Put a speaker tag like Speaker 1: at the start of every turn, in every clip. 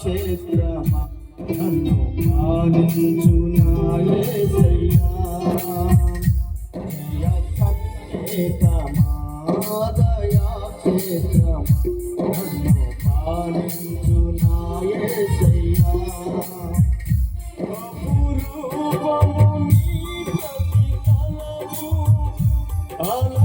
Speaker 1: క్షేత్రమా నన్ను పాలించు నాయమాదయా క్షేత్రమా నన్ను పాలించు నాయమూ అలా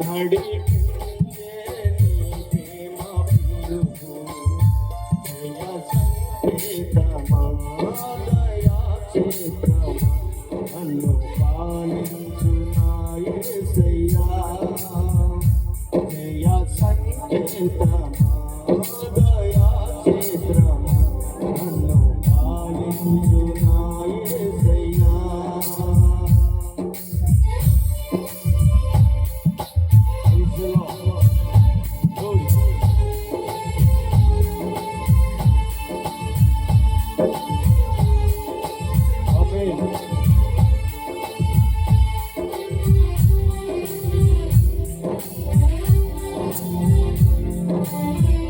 Speaker 1: నడి నన్ను పాలించు నాయసయ్యా జయ సంకేతమా దయా చేత్రమా నన్ను పాలించు నా Thank you.